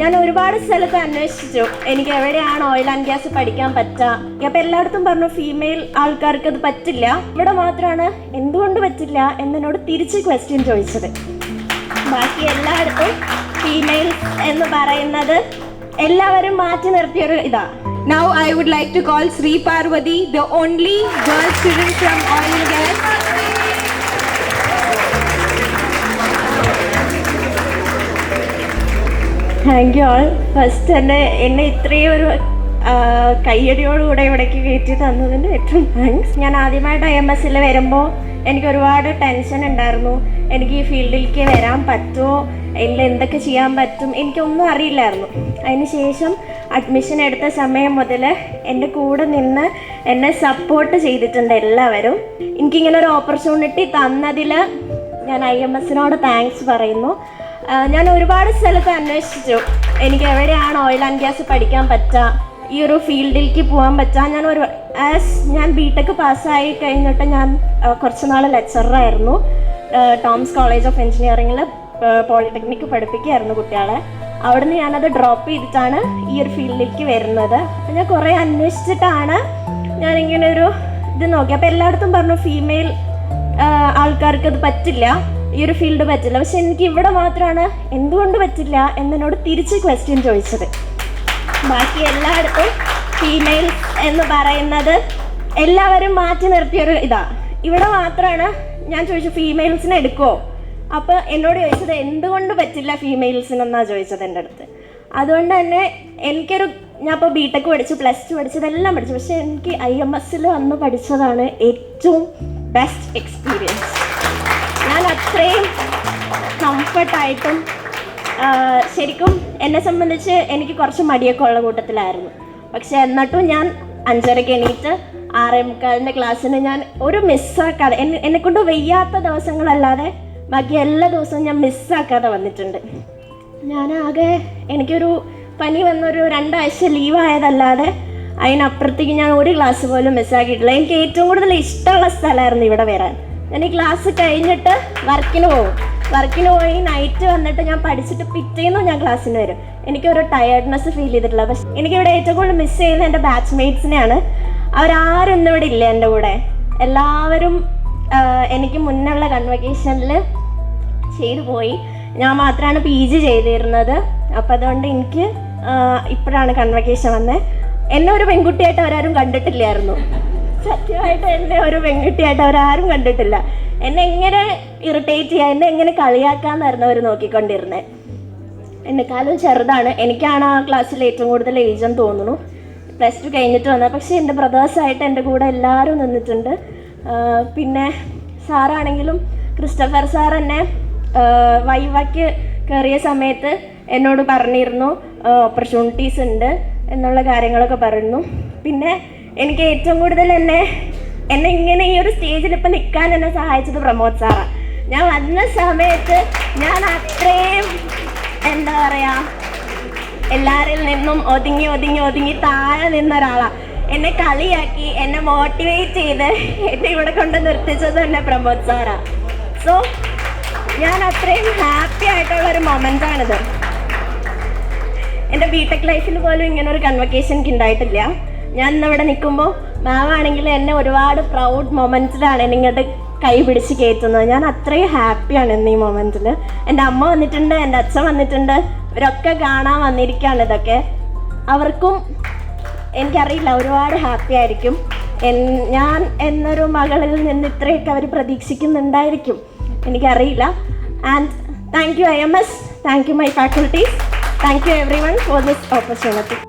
ഞാൻ ഒരുപാട് സ്ഥലത്ത് അന്വേഷിച്ചു. എനിക്ക് എവിടെയാണ് ഓയിൽ ആൻഡ് ഗ്യാസ് പഠിക്കാൻ പറ്റുക അപ്പം എല്ലായിടത്തും പറഞ്ഞു ഫീമെയിൽ ആൾക്കാർക്ക് അത് പറ്റില്ല. ഇവിടെ മാത്രമാണ് എന്തുകൊണ്ട് പറ്റില്ല എന്നോട് തിരിച്ച് ക്വസ്റ്റ്യൻ ചോദിച്ചത്. ബാക്കി എല്ലായിടത്തും ഫീമെയിൽ എന്ന് പറയുന്നത് എല്ലാവരും മാറ്റി നിർത്തിയൊരു ഇതാ. Now I would like to call Shri Parvathi the only girl student from Oil and. Thank you all first തന്നെ എന്നെ ഇത്രയും ഒരു കയ്യടിയോടുകൂടെ ഇവിടേക്ക് കയറ്റി തന്നതിന് ഏറ്റവും താങ്ക്സ് ഞാൻ ആദ്യമായിട്ട് ഐ എം എസ്സിൽ വരുമ്പോൾ എനിക്ക് ഒരുപാട് ടെൻഷൻ ഉണ്ടായിരുന്നു. എനിക്ക് ഈ ഫീൽഡിലേക്ക് വരാൻ പറ്റുമോ ഇതിൽ എന്തൊക്കെ ചെയ്യാൻ പറ്റും? എനിക്കൊന്നും അറിയില്ലായിരുന്നു. അതിനുശേഷം അഡ്മിഷൻ എടുത്ത സമയം മുതൽ എന്റെ കൂടെ നിന്ന് എന്നെ സപ്പോർട്ട് ചെയ്തിട്ടുണ്ട് എല്ലാവരും. എനിക്കിങ്ങനെ ഒരു ഓപ്പർച്യൂണിറ്റി തന്നതിൽ ഞാൻ ഐ എം എസിനോട് താങ്ക്സ് പറയുന്നു. ഞാൻ ഒരുപാട് സ്ഥലത്ത് അന്വേഷിച്ചു. എനിക്ക് എവിടെയാണ് ഓയിൽ ആൻഡ് ഗ്യാസ് പഠിക്കാൻ പറ്റുക ഈ ഒരു ഫീൽഡിലേക്ക് പോകാൻ പറ്റുക ഞാൻ ഒരു ആസ് ഞാൻ ബി ടെക് പാസ്സായി കഴിഞ്ഞിട്ട് ഞാൻ കുറച്ച് നാൾ ലെക്ചറായിരുന്നു ടോംസ് കോളേജ് ഓഫ് എഞ്ചിനീയറിംഗിൽ പോളിടെക്നിക്ക് പഠിപ്പിക്കുകയായിരുന്നു കുട്ടികളെ. അവിടുന്ന് ഞാനത് ഡ്രോപ്പ് ചെയ്തിട്ടാണ് ഈ ഒരു ഫീൽഡിലേക്ക് വരുന്നത്. ഞാൻ കുറേ അന്വേഷിച്ചിട്ടാണ് ഞാനിങ്ങനെ ഒരു ഇത് നോക്കി. അപ്പോൾ എല്ലായിടത്തും പറഞ്ഞു ഫീമെയിൽ ആൾക്കാർക്ക് അത് പറ്റില്ല. ഈ ഒരു ഫീൽഡ് പറ്റില്ല. പക്ഷെ എനിക്ക് ഇവിടെ മാത്രമാണ് എന്തുകൊണ്ട് പറ്റില്ല എന്നോട് തിരിച്ച് ക്വസ്റ്റ്യൻ ചോദിച്ചത്. ബാക്കി എല്ലായിടത്തും ഫീമെയിൽ എന്ന് പറയുന്നത് എല്ലാവരും മാറ്റി നിർത്തിയൊരു ഇതാ. ഇവിടെ മാത്രമാണ് ഞാൻ ചോദിച്ചു ഫീമെയിൽസിനെ എടുക്കുമോ അപ്പോൾ എന്നോട് ചോദിച്ചത് എന്തുകൊണ്ട് പറ്റില്ല ഫീമെയിൽസിനെന്നാണ് ചോദിച്ചത് എന്റെ അടുത്ത്. അതുകൊണ്ട് തന്നെ എനിക്കൊരു ഞാൻ ഇപ്പോൾ ബി ടെക് പഠിച്ചു പ്ലസ് ടു പഠിച്ചതെല്ലാം പഠിച്ചു. പക്ഷെ എനിക്ക് ഐ എം എസ്സിൽ വന്ന് പഠിച്ചതാണ് ഏറ്റവും ബെസ്റ്റ് എക്സ്പീരിയൻസ് അത്രയും കംഫർട്ടായിട്ടും ശരിക്കും എന്നെ സംബന്ധിച്ച് എനിക്ക് കുറച്ച് മടിയൊക്കെ ഉള്ള കൂട്ടത്തിലായിരുന്നു. പക്ഷെ എന്നിട്ടും ഞാൻ അഞ്ചരയ്ക്ക് എണീറ്റ് ആറേ മുക്കാലിന്റെ ക്ലാസ്സിന് ഞാൻ ഒരു മിസ്സാക്കാതെ എന്നെ എന്നെക്കൊണ്ട് വയ്യാത്ത ദിവസങ്ങളല്ലാതെ ബാക്കി എല്ലാ ദിവസവും ഞാൻ മിസ്സാക്കാതെ വന്നിട്ടുണ്ട്. ഞാൻ ആകെ എനിക്കൊരു പനി വന്നൊരു രണ്ടാഴ്ച ലീവായതല്ലാതെ അതിനപ്പുറത്തേക്ക് ഞാൻ ഒരു ക്ലാസ് പോലും മിസ്സാക്കിയിട്ടില്ല എനിക്ക് ഏറ്റവും കൂടുതൽ ഇഷ്ടമുള്ള സ്ഥലമായിരുന്നു ഇവിടെ വരാൻ. ഞാൻ ഈ ക്ലാസ് കഴിഞ്ഞിട്ട് വർക്കിന് പോകും. വർക്കിന് പോയി നൈറ്റ് വന്നിട്ട് ഞാൻ പഠിച്ചിട്ട് പിറ്റേന്നും ഞാൻ ക്ലാസ്സിന് വരും. എനിക്കൊരു ടയർഡ്നെസ് ഫീൽ ചെയ്തിട്ടില്ല പക്ഷെ എനിക്കിവിടെ ഏറ്റവും കൂടുതൽ മിസ് ചെയ്യുന്ന എന്റെ ബാച്ച്മേറ്റ്സിനെയാണ് അവരാരും ഇന്ന് ഇവിടെ ഇല്ല എന്റെ കൂടെ. എല്ലാവരും എനിക്ക് മുന്നുള്ള കൺവക്കേഷനിൽ ചെയ്തു പോയി. ഞാൻ മാത്രമാണ് പി ജി ചെയ്തിരുന്നത്. അപ്പം അതുകൊണ്ട് എനിക്ക് ഇപ്പോഴാണ് കൺവക്കേഷൻ വന്നത് എന്നെ ഒരു പെൺകുട്ടിയായിട്ട് അവരാരും കണ്ടിട്ടില്ലായിരുന്നു. സത്യമായിട്ട് എന്നെ ഒരു പെൺകുട്ടിയായിട്ട് അവരാരും കണ്ടിട്ടില്ല. എന്നെ എങ്ങനെ ഇറിറ്റേറ്റ് ചെയ്യുക എന്നെ എങ്ങനെ കളിയാക്കാന്നായിരുന്നു അവർ നോക്കിക്കൊണ്ടിരുന്നത് എന്നെക്കാളും ചെറുതാണ്. എനിക്കാണ് ആ ക്ലാസ്സിൽ ഏറ്റവും കൂടുതൽ ഏജ് തോന്നുന്നു. പ്ലസ് ടു കഴിഞ്ഞിട്ട് വന്നത്. പക്ഷേ എന്റെ ബ്രദേഴ്സായിട്ട് എന്റെ കൂടെ എല്ലാവരും നിന്നിട്ടുണ്ട്. പിന്നെ സാറാണെങ്കിലും ക്രിസ്റ്റഫർ സാർ എന്നെ വൈവയ്ക്ക് കയറിയ സമയത്ത് എന്നോട് പറഞ്ഞിരുന്നു ഓപ്പർച്യൂണിറ്റീസ് ഉണ്ട് എന്നുള്ള കാര്യങ്ങളൊക്കെ പറഞ്ഞു പിന്നെ എനിക്ക് ഏറ്റവും കൂടുതൽ എന്നെ എന്നെ ഇങ്ങനെ ഈ ഒരു സ്റ്റേജിൽ ഇപ്പം നിൽക്കാൻ എന്നെ സഹായിച്ചത് പ്രമോദ് സാറാണ് ഞാൻ വന്ന സമയത്ത് ഞാൻ അത്രയും എന്താ പറയാ എല്ലാവരിൽ നിന്നും ഒതുങ്ങി ഒതുങ്ങി ഒതുങ്ങി താഴെ നിന്ന ഒരാളാണ് എന്നെ കളിയാക്കി എന്നെ മോട്ടിവേറ്റ് ചെയ്ത് എന്നെ ഇവിടെ കൊണ്ട് നിർത്തിച്ചത് തന്നെ പ്രമോദ് സാറാ. സോ ഞാൻ അത്രയും ഹാപ്പി ആയിട്ടുള്ള ഒരു മൊമെന്റാണിത് എന്റെ ബി ടെക് ലൈഫിൽ പോലും ഇങ്ങനെ ഒരു കൺവക്കേഷൻ എനിക്ക് ഉണ്ടായിട്ടില്ല ഞാൻ ഇന്ന് ഇവിടെ നിൽക്കുമ്പോൾ മാം ആണെങ്കിൽ എന്നെ ഒരുപാട് പ്രൗഡ് മൊമെന്റ്സിലാണ് നിങ്ങളുടെ കൈ പിടിച്ച് കയറ്റുന്നത്. ഞാൻ അത്രയും ഹാപ്പിയാണ് ഇന്ന് ഈ മൊമെന്റിൽ എന്റെ അമ്മ വന്നിട്ടുണ്ട് എന്റെ അച്ഛൻ വന്നിട്ടുണ്ട് ഇവരൊക്കെ കാണാൻ വന്നിരിക്കുകയാണ് ഇതൊക്കെ. അവർക്കും എനിക്കറിയില്ല ഒരുപാട് ഹാപ്പി ആയിരിക്കും. ഞാൻ എന്നൊരു മകളിൽ നിന്ന് ഇത്രയൊക്കെ അവർ പ്രതീക്ഷിക്കുന്നുണ്ടായിരിക്കും. എനിക്കറിയില്ല. And thank you I M S thank you my faculties thank you everyone for this opportunity